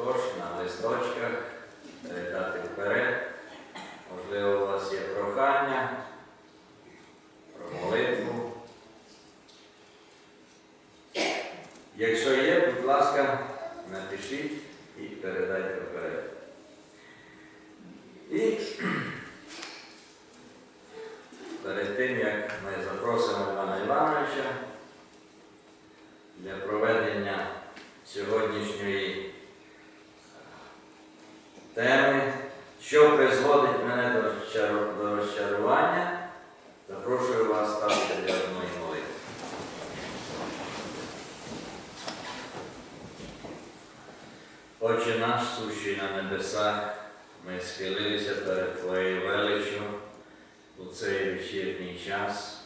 також на листочках, дати вперед. Можливо, у вас є прохання про молитву. Якщо є, будь ласка, напишіть і передайте вперед. І перед тим, як ми запросимо Івана Івановича для проведення сьогоднішньої теми, що призводить мене до розчару- до розчарування, запрошую вас стати для одної молитви. Отче наш, сущий на небесах, ми схилилися перед Твоєю величчю у цей вечірній час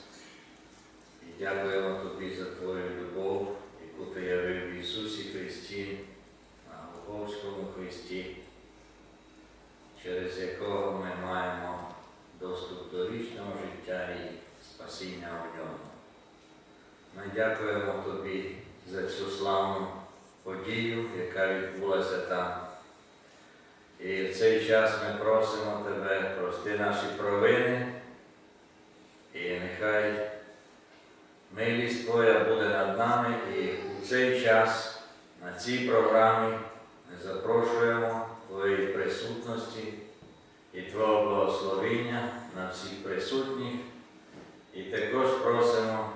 і дякуємо Тобі за Твою любов, яку Ти явив в Ісусі Христі, на Голгофському Христі, через якого ми маємо доступ до вічного життя і спасіння в ньому. Ми дякуємо Тобі за цю славну подію, яка відбулася там. І в цей час ми просимо Тебе, прости наші провини, і нехай милість Твоя буде над нами, і у цей час на цій програмі запрошуємо Твоєї присутності і Твого благословення на всіх присутніх. І також просимо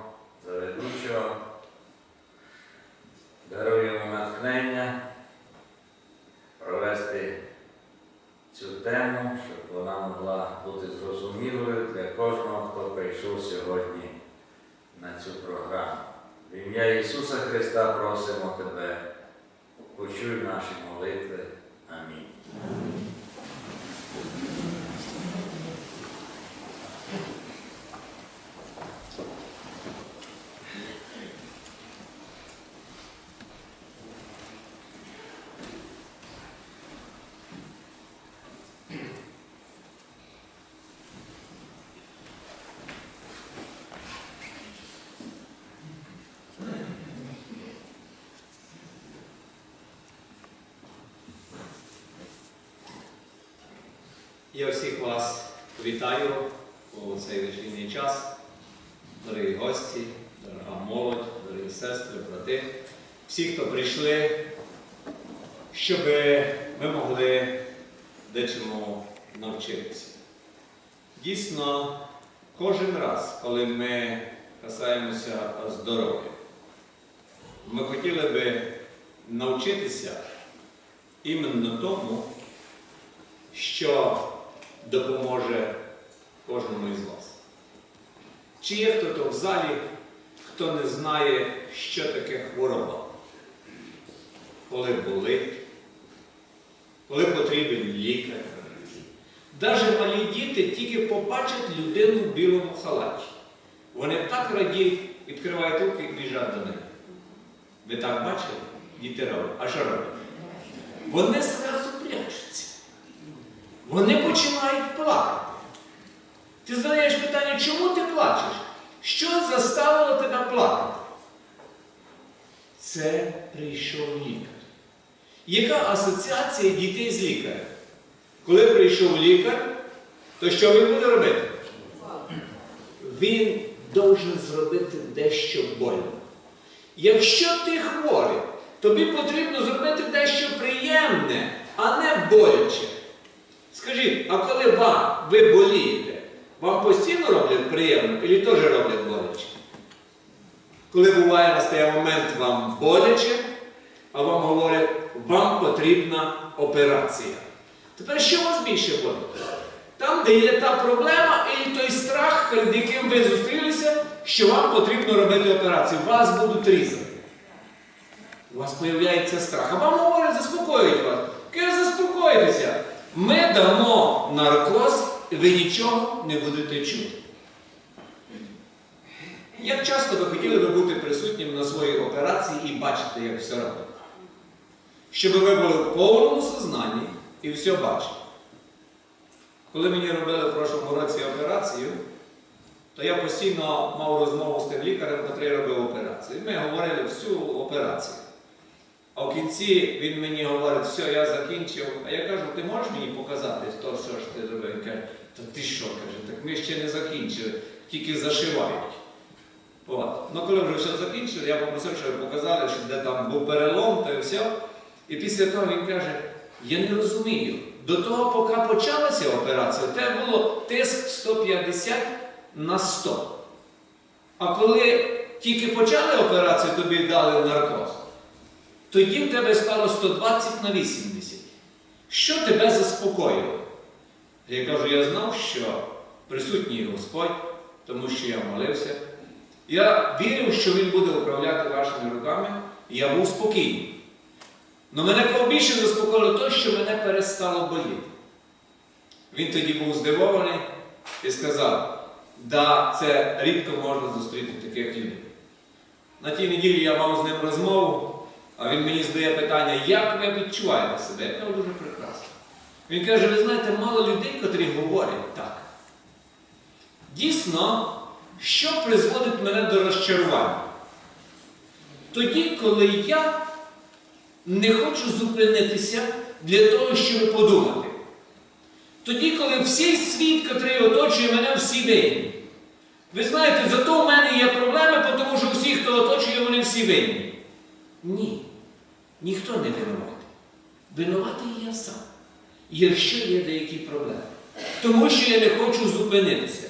за ведучого даруємо натхнення провести цю тему, щоб вона могла бути зрозумілою для кожного, хто прийшов сьогодні на цю програму. В ім'я Ісуса Христа просимо Тебе, почуй наші молитви. Амінь. Я всіх вас вітаю у цей вечірній час, дорогі гості, дорога молодь, дорогі сестри, брати, всі, хто прийшли, щоб ми могли дечому навчитися. Дійсно, кожен раз, коли ми касаємося здоров'я, ми хотіли би навчитися іменно тому, що допоможе кожному із вас. Чи є хто-то в залі, хто не знає, що таке хвороба? Коли болить, коли потрібен лікар. Навіть малі діти тільки побачать людину в білому халаті. Вони так радіють, відкривають руки і біжать до неї. Ви так бачили? Діти роблять. А що роблять? Вони зразу прячуться. Вони починають плакати. Ти задаєш питання, чому ти плачеш? Що заставило тебе плакати? Це прийшов лікар. Яка асоціація дітей з лікарем? Коли прийшов лікар, то що він буде робити? Він должен зробити дещо больно. Якщо ти хворий, тобі потрібно зробити дещо приємне, а не боляче. Скажіть, а коли вам, ви болієте, вам постійно роблять приємно і теж роблять боляче? Коли буває настає момент вам боляче, а вам говорять, вам потрібна операція. Тепер що вас більше болить? Там, де є та проблема, і той страх, перед яким ви зустрілися, що вам потрібно робити операцію. Вас будуть різати. У вас з'являється страх. А вам говорять, заспокоюють вас. Каже, заспокойтеся. Ми дамо наркоз, і ви нічого не будете чути. Як часто ви хотіли би бути присутнім на своїй операції і бачити, як все робить? Щоб ви були в повному сознанні і все бачили. Коли мені робили в прошлому році операцію, то я постійно мав розмову з тим лікарем, який робив операцію. Ми говорили всю операцію. А в кінці він мені говорить, все, я закінчив. А я кажу, ти можеш мені показати то, що ж ти зробив? Він каже, та ти що каже, так ми ще не закінчили, тільки зашивають. От. Ну коли вже все закінчили, я попросив, щоб показали, що де там був перелом, то і все. І після того він каже, я не розумію. До того, поки почалася операція, тебе було тиск 150 на 100. А коли тільки почали операцію, тобі дали наркоз, тоді в тебе стало 120 на 80. Що тебе заспокоїло? Я кажу, я знав, що присутній Господь, тому що я молився. Я вірив, що Він буде управляти вашими руками, і я був спокійний. Но мене кого більше заспокоїло те, що мене перестало боліти. Він тоді був здивований і сказав, да, це рідко можна зустріти таких людей. На тій неділі я мав з ним розмову, а він мені задає питання, як ви відчуваєте себе? Я кажу, дуже прекрасно. Він каже, ви знаєте, мало людей, котрі говорять так. Дійсно, що призводить мене до розчарування? Тоді, коли я не хочу зупинитися для того, щоб подумати. Тоді, коли всій світ, який оточує мене, всі винні. Ви знаєте, зато в мене є проблеми, тому що всі, хто оточує, вони всі винні. Ні. Ніхто не винуватий. Винуватий я сам. Якщо є деякі проблеми. Тому що я не хочу зупинитися.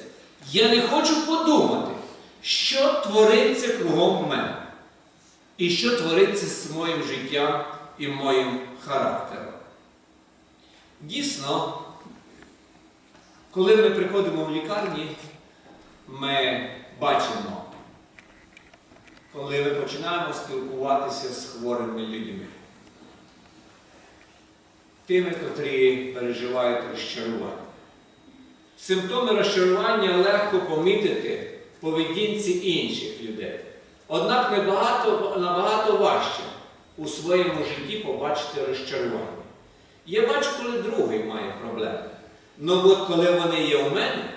Я не хочу подумати, що твориться кругом мене. І що твориться з моїм життям і моїм характером. Дійсно, коли ми приходимо в лікарні, ми бачимо, коли ми починаємо спілкуватися з хворими людьми, тими, котрі переживають розчарування. Симптоми розчарування легко помітити в поведінці інших людей. Однак набагато, набагато важче у своєму житті побачити розчарування. Я бачу, коли другий має проблеми. Ну от коли вони є у мене,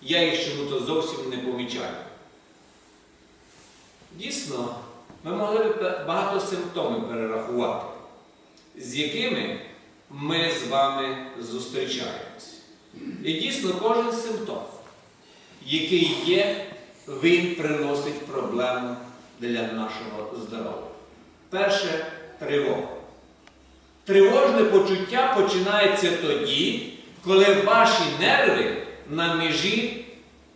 я їх чому-то зовсім не помічаю. Дійсно, ми могли б багато симптомів перерахувати, з якими ми з вами зустрічаємось. І дійсно кожен симптом, який є, він приносить проблему для нашого здоров'я. Перше тривога. Тривожне почуття починається тоді, коли ваші нерви на межі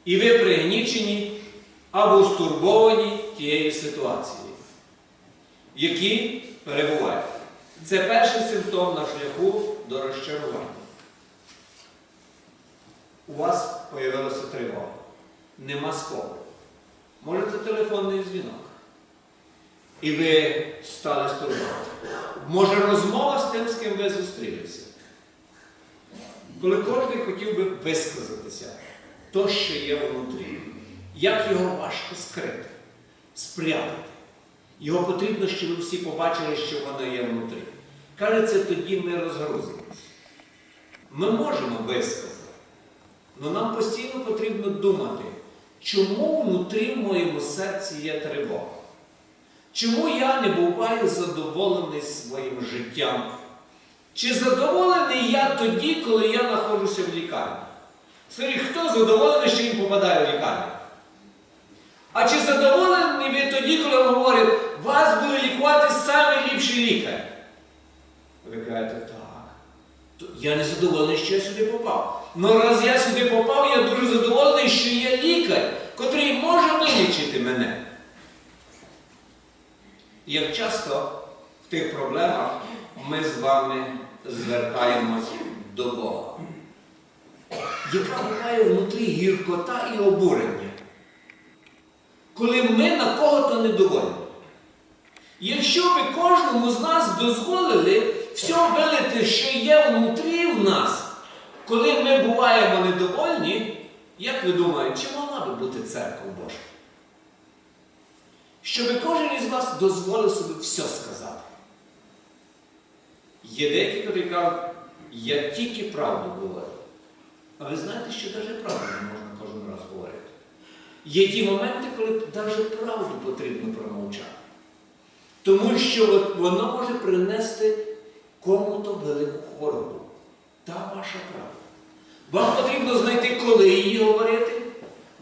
і ви пригнічені або стурбовані тією ситуацією, в якій перебуваєте. Це перший симптом на шляху до розчарування. У вас з'явилася тривога. Нема спокою. Може, це телефонний дзвінок. І ви стали стурбувати. Може розмова з тим, з ким ви зустрілися. Коли кожен хотів би висказатися, то, що є внутрі, як його важко скрити, спрятати. Його потрібно, щоб всі побачили, що воно є внутрі. Кажеться, тоді ми розгрузимося. Ми можемо висказати, але нам постійно потрібно думати, чому внутрі в моєму серці є тривога. Чому я не буваю задоволений своїм життям? Чи задоволений я тоді, коли я знаходжуся в лікарні? Скажіть, хто задоволений, що він попадає в лікарню? А чи задоволені ви тоді, коли вам говорять, вас буде лікувати самий ліпший лікар? Ви кажете, так. Я не задоволений, що я сюди попав. Ну раз я сюди попав, я дуже задоволений, що є лікар, котрий може вилічити мене. Як часто в тих проблемах ми з вами звертаємось до Бога. Яка буває внутрі гіркота і обурення, коли ми на кого-то недовольні. Якщо би кожному з нас дозволили все вилити, що є внутрі в нас, коли ми буваємо недовольні, як ви думаєте, чи могла би бути церква Божа? Щоб кожен із вас дозволив собі все сказати. Є деякі, які кажуть, я тільки правду говорю. А ви знаєте, що навіть правду не можна кожен раз говорити. Є ті моменти, коли навіть правду потрібно промовчати. Тому що воно може принести кому-то велику хворобу. Та ваша правда. Вам потрібно знайти, коли її говорити,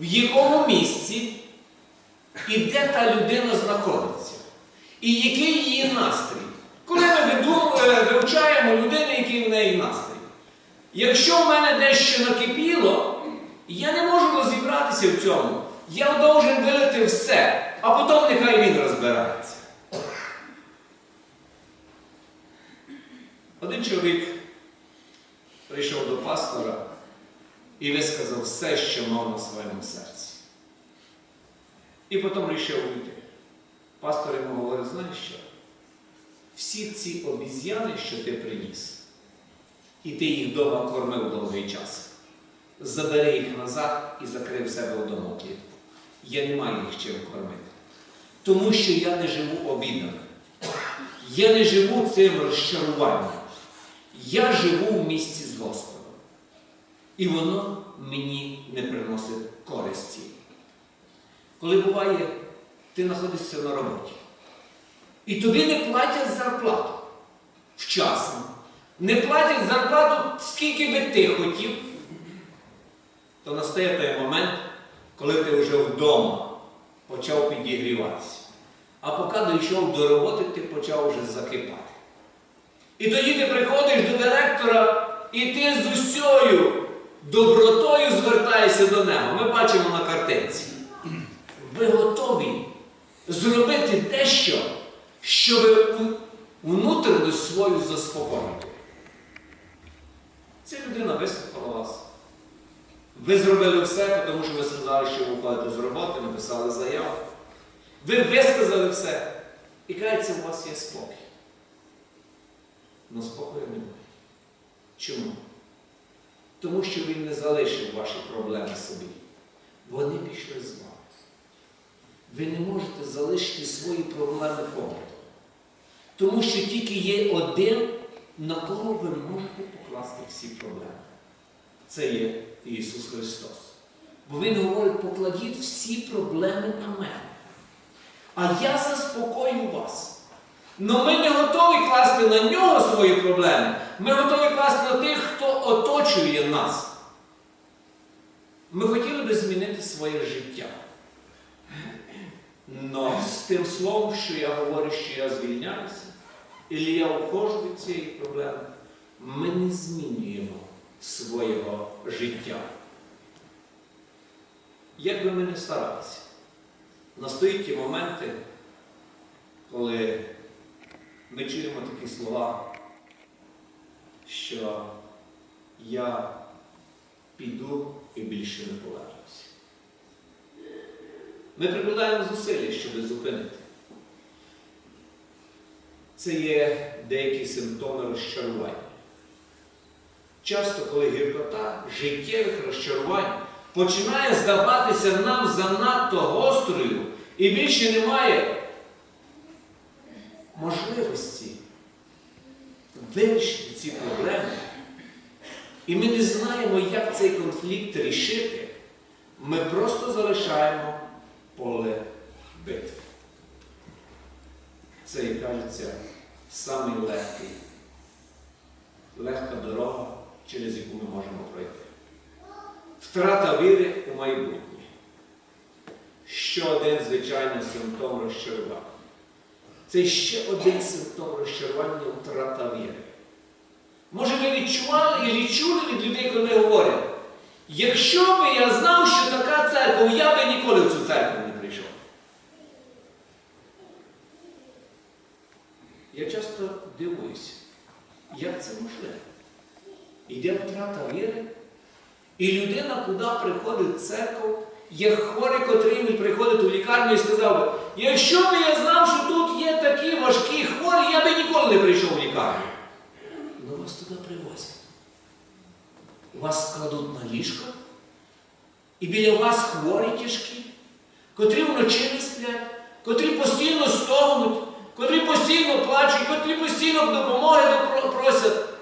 в якому місці і де та людина знаходиться, і який її настрій. Коли ми е, вивчаємо людину, який в неї настрій. Якщо в мене дещо накипіло, я не можу розібратися в цьому. Я должен вилити все, а потім нехай він розбирається. Один чоловік прийшов до пастора і висказав все, що мав на своєму серці. І потім вирішив уйти. Пастор йому говорить, знаєш що? Всі ці обіз'яни, що ти приніс, і ти їх вдома кормив довгий час. Забери їх назад і закрив себе вдома клітку. Я не маю їх чим кормити. Тому що я не живу обідами. Я не живу цим розчаруванням. Я живу в місті з Господом. І воно мені не приносить користі. Коли буває, ти знаходишся на роботі. І тобі не платять зарплату вчасно. Не платять зарплату, скільки би ти хотів, то настає той момент, коли ти вже вдома почав підігріватися. А поки дійшов до роботи, ти почав вже закипати. І тоді ти приходиш до директора, і ти з усьою добротою звертаєшся до нього. Ми бачимо на картинці. Ви готові зробити дещо, щоб внутрішність свою заспокоїти. Ця людина вислухала вас. Ви зробили все, тому що ви сказали, що ви виходите з роботи, написали заяву. Ви висказали все. І кажеться, у вас є спокій. Но спокою немає. Чому? Тому що він не залишив ваші проблеми собі. Вони пішли з вами. Ви не можете залишити свої проблеми кому. Тому що тільки є один, на кого ви можете покласти всі проблеми. Це є Ісус Христос. Бо Він говорить, покладіть всі проблеми на мене. А я заспокою вас. Но ми не готові класти на нього свої проблеми. Ми готові класти на тих, хто оточує нас. Ми хотіли би змінити своє життя. Но з тим словом, що я говорю, що я звільняюся, і я входжу від цієї проблеми, ми не змінюємо свого життя. Як би ми не старалися, настають ті моменти, коли ми чуємо такі слова, що я піду і більше не повернуся. Ми прикладаємо зусилля, щоб зупинити. Це є деякі симптоми розчарування. Часто, коли гіркота життєвих розчарувань починає здаватися нам занадто гострою і більше немає можливості вирішити ці проблеми, і ми не знаємо, як цей конфлікт рішити, ми просто залишаємо поле битви. Це, як кажеться, самий легкий, легка дорога, через яку ми можемо пройти. Втрата віри у майбутнє. Ще один звичайний симптом розчарування. Це ще один симптом розчарування втрата віри. Може, ви відчували і чули від людей, коли говорять, якщо би я знав, що така церква, я би ніколи в цю церкву не прийшов. Я часто дивуюся, як це можливо. Іде втрата віри, і людина, куди приходить в церкву, як хворий, котрий він приходить у лікарню і сказав би, якщо б я знав, що тут є такі важкі хворі, я би ніколи не прийшов в лікарню. Ну вас туди привозять. Вас складуть на ліжко, і біля вас хворі тяжкі, котрі вночі не сплять, котрі постійно стогнуть, котрі постійно плачуть, котрі постійно допомоги просять.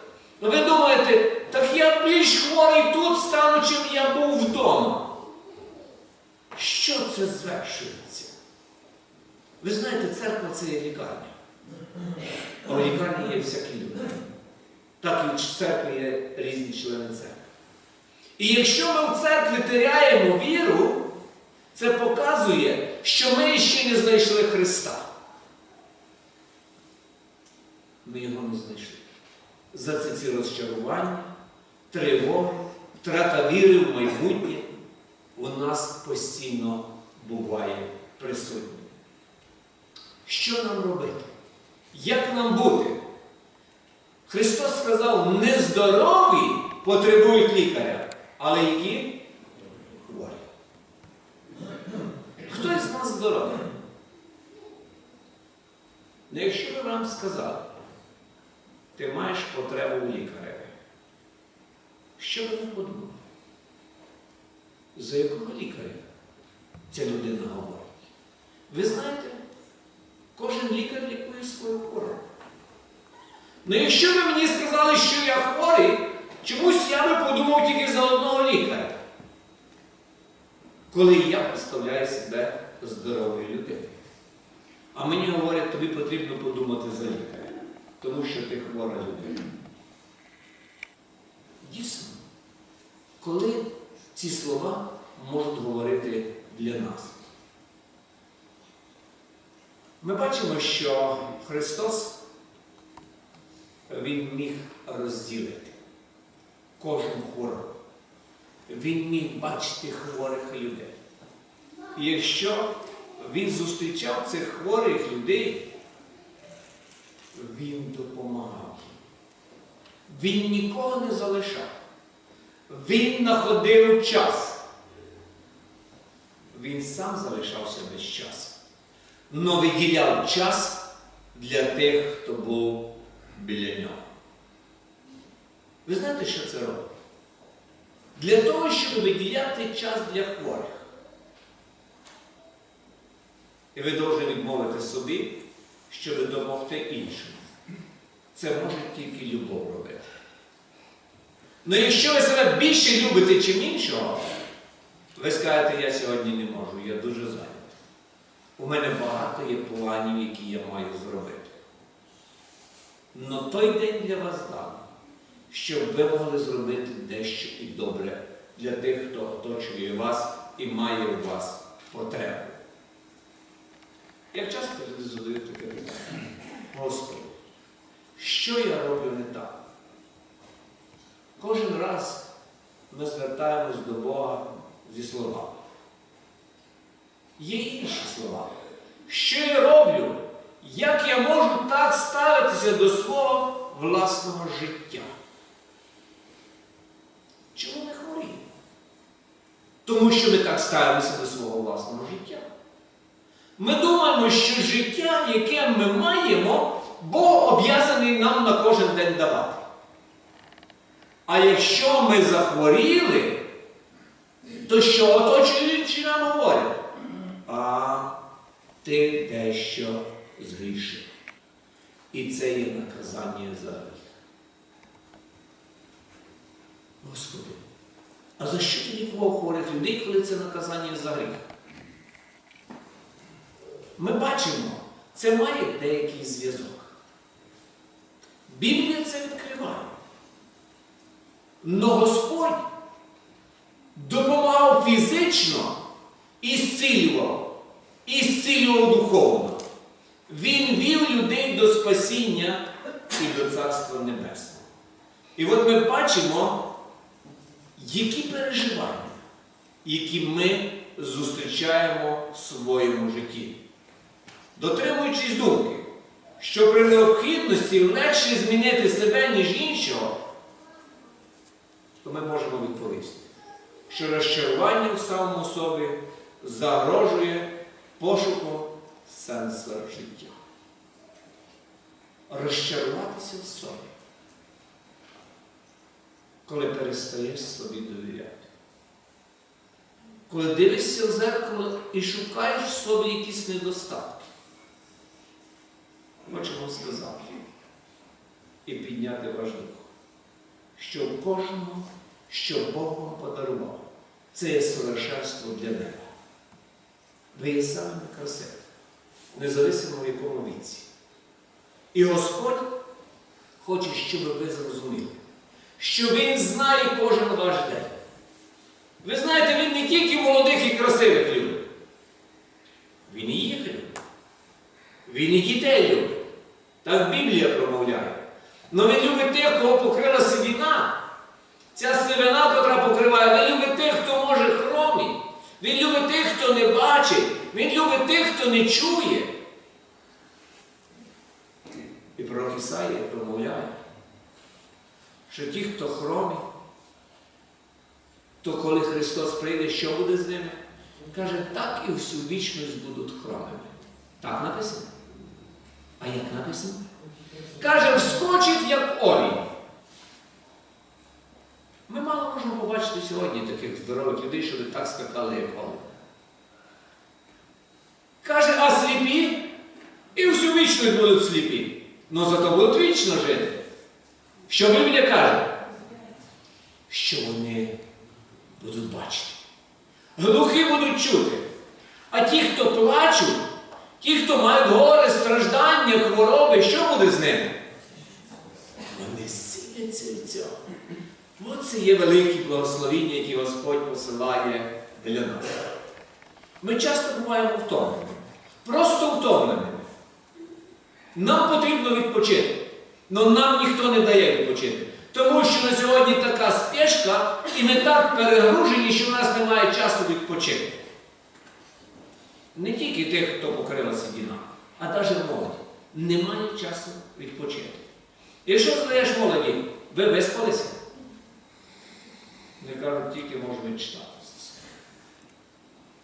Ну ви думаєте, так я більш хворий тут стану, чим я був вдома. Що це звершується? Ви знаєте, церква це є лікарня. А в лікарні є всякі люди. Так і в церкві є різні члени церкви. І якщо ми в церкві теряємо віру, це показує, що ми ще не знайшли Христа. Ми його не знайшли. За це ці розчарування, тривоги, втрата віри в майбутнє у нас постійно буває присутнє. Що нам робити? Як нам бути? Христос сказав, нездорові потребують лікаря, але які? Хворі. Хто із нас здоровий? Ну, якщо би вам сказали, ти маєш потребу в лікареві, що ви не подумали? За якого лікаря ця людина говорить? Ви знаєте, кожен лікар лікує свою хворобу. Ну якщо ви мені сказали, що я хворий, чомусь я би подумав тільки за одного лікаря. Коли я представляю себе здоровою людиною. А мені говорять, тобі потрібно подумати за лікаря, тому що ти хвора людина. Дійсно, коли ці слова можуть говорити для нас? Ми бачимо, що Христос Він міг розділити кожну хворобу. Він міг бачити хворих людей. І якщо він зустрічав цих хворих людей, він допомагав. Він нікого не залишав. Він знаходив час. Він сам залишався без часу. Но виділяв час для тих, хто був біля нього. Ви знаєте, що це робить? Для того, щоб виділяти час для хворих. І ви повинні відмовити собі, щоб допомогти іншим. Це може тільки любов робити. Ну якщо ви себе більше любите, чим іншого, ви скажете, я сьогодні не можу, я дуже зайнятий. У мене багато є планів, які я маю зробити. Но той день для вас даний, щоб ви могли зробити дещо і добре для тих, хто оточує вас і має у вас потребу. Я часто задають таке питання. Господи, що я роблю не так? Кожен раз ми звертаємось до Бога зі словами. Є інші слова. Що я роблю? Як я можу так ставитися до свого власного життя? Чому ми хворі? Тому що ми так ставимося до свого власного життя. Ми думаємо, що життя, яке ми маємо, Бог об'язаний нам на кожен день давати. А якщо ми захворіли, то що оточуючи нам говорять? А ти дещо згрішив. І це є наказання за гріх. Господи, а за що ти лікував хворих людей, коли це наказання за гріх? Ми бачимо, це має деякий зв'язок. Біблія це відкриває. Но Господь до фізично і зцілював, і зцілював духовно. Він вів людей до спасіння і до Царства Небесного. І от ми бачимо, які переживання, які ми зустрічаємо в своєму житті. Дотримуючись думки, що при необхідності легше змінити себе, ніж іншого, то ми можемо відповісти, що розчарування в самому собі загрожує пошуку сенсу життя. Розчаруватися в собі, коли перестаєш собі довіряти. Коли дивишся в зеркало і шукаєш в собі якісь недостатки. Хочу вам сказати і підняти ваш дух, що в кожному, що Бог вам подарував, це є совершенство для неба. Ви є самими красиві, незалежно в якому віці. І Господь хоче, щоб ви зрозуміли, що Він знає кожен ваш день. Ви знаєте, Він не тільки молодих і красивих любить. Він і їх любить. Він і дітей любить. Так Біблія промовляє. Но він любить тих, кого покрила сивіна. Ця сивина, котра покриває, він любить тих, хто може хромі. Він любить тих, хто не бачить. Він любить тих, хто не чує. І пророк Ісаїя промовляє, що ті, хто хромі, то коли Христос прийде, що буде з ними? Він Каже, так і всю вічність будуть хромими. Так написано. А як написано? Каже, вскочить, як олій. Ми мало можемо побачити сьогодні таких здорових людей, щоб так скакали, як олень. Каже, а сліпі і всю вічність будуть сліпі. Ну зато будуть вічно жити. Що Біблія каже? Що вони будуть бачити. Глухі будуть чути. А ті, хто плачуть, ті, хто мають горе, страждання, хвороби, що буде з ними? Вони зціляться від цього. Оце є великі благословіння, які Господь посилає для нас. Ми часто буваємо втомлені. Просто втомленими. Нам потрібно відпочити. Але нам ніхто не дає відпочити. Тому що на сьогодні така спешка і ми так перегружені, що в нас немає часу відпочити. Не тільки тих, хто покрила сидіна, а навіть молоді. Немає часу відпочити. Якщо скажеш молоді, ви виспалися? Не кажуть, тільки можемо читати.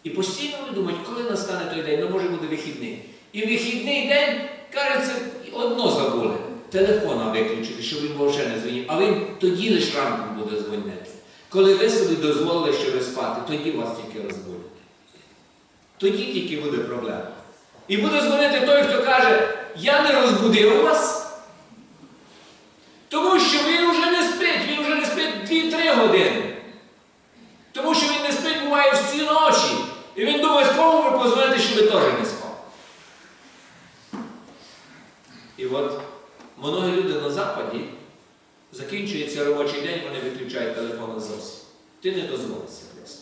І постійно вони думають, коли настане той день, ну може буде вихідний. І вихідний день, кажеться, одно забули. Телефона виключити, щоб він взагалі не дзвонив. А він тоді лише ранком буде дзвонити. Коли ви собі дозволили, що ви спати, тоді вас тільки розбудять. Тоді тільки буде проблема. І буде дзвонити той, хто каже, я не розбудив вас. Тому що він вже не спить, він вже не спить 2-3 години. Тому що він не спить буває всі ночі. І він думає, кому ви позвоните, що ви теж не спав. І от многі люди на Западі закінчується робочий день, вони виключають телефон зовсім. Ти не дозволишся просто.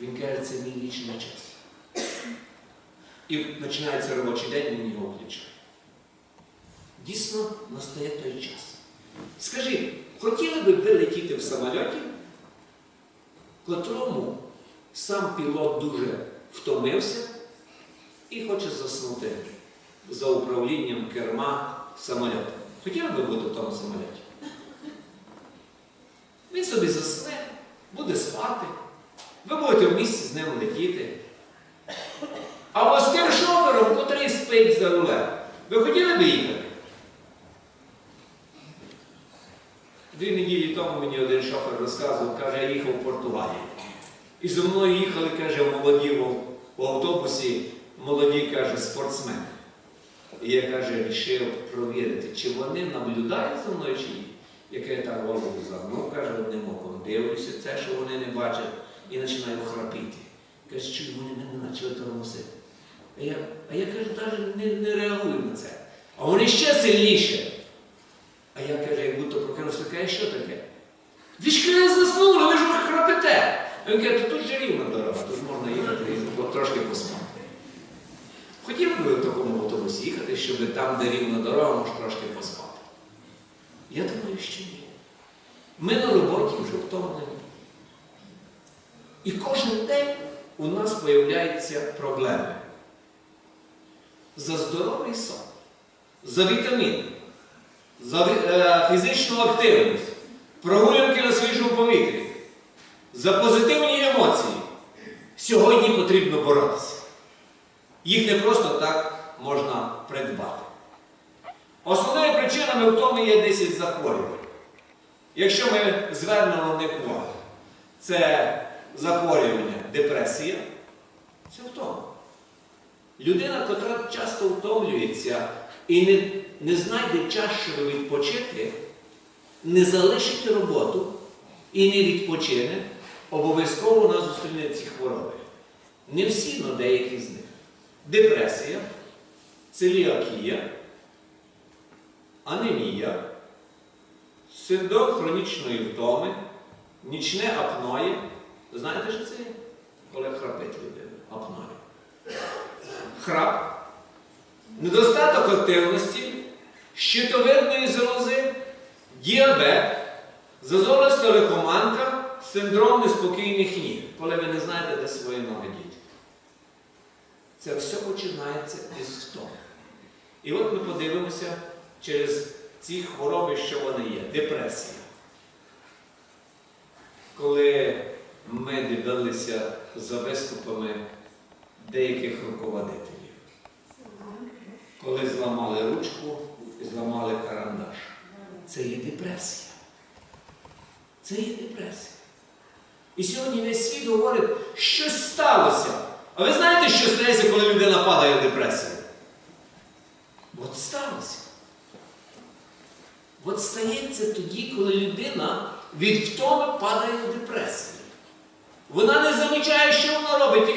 Він каже, це мій вічний час. І починається робочий день, він його включає. Дійсно настає той час. Скажи, хотіли би ви летіти в самольоті, котрому сам пілот дуже втомився і хоче заснути за управлінням керма самольоту. Хотіли би бути в тому самольоті? Він собі засне, буде спати, ви будете в місці з ним летіти. Або з тим шофером, котрий спить за рулем. Ви хотіли би їхати? Дві неділі тому мені один шофер розказував, каже, я їхав в Португалію. І зі мною їхали, каже, молоді в, автобусі, молоді, каже, спортсмени. І я, каже, вирішив провірити, чи вони наблюдають за мною, чи ні. Яке я так голову загнув, каже, одним оком дивлюся це, що вони не бачать, і починаю храпіти. Каже, чую, вони мене почали тормозити. А я, а я каже, навіть не, не реагую на це. А вони ще сильніше. А я каже, як будто прокинувся, каже, що таке? Ж каже, заснули, ви ж храпите. А він каже, тут же рівна дорога, тут можна їхати і трошки поспати. Хотів би в такому автобусі їхати, щоб там, де рівна дорога, може трошки поспати. Я думаю, що ні. Ми на роботі вже втомлені. І кожен день у нас з'являються проблеми. За здоровий сон, за вітаміни, за е, фізичну активність, прогулянки на свіжому повітрі, за позитивні емоції. Сьогодні потрібно боротися. Їх не просто так можна придбати. Основними причинами в тому є 10 захворювань. Якщо ми звернемо на них увагу, це захворювання, депресія, це втома. Людина, котра часто втомлюється і не, не знайде щоб відпочити, не залишить роботу і не відпочине, обов'язково вона зустріне ці хвороби. Не всі, але деякі з них. Депресія, целіакія, анемія, синдром хронічної втоми, нічне апноє. Ви знаєте, що це є? Коли храпить людина. Апноє. Храп, недостаток активності, щитовидної залози, діабет, зазориста лихоманка, синдром неспокійних ніг, коли ви не знаєте, де свої ноги діти. Це все починається із втоми. І от ми подивимося через ці хвороби, що вони є. Депресія. Коли ми дивилися за виступами деяких руководителів, коли зламали ручку і зламали карандаш, це є депресія. Це є депресія. І сьогодні весь світ говорить, щось сталося. А ви знаєте, що стається, коли людина падає в депресію? От сталося. От стається тоді, коли людина від втоми падає в депресію. Вона не замічає, що вона робить.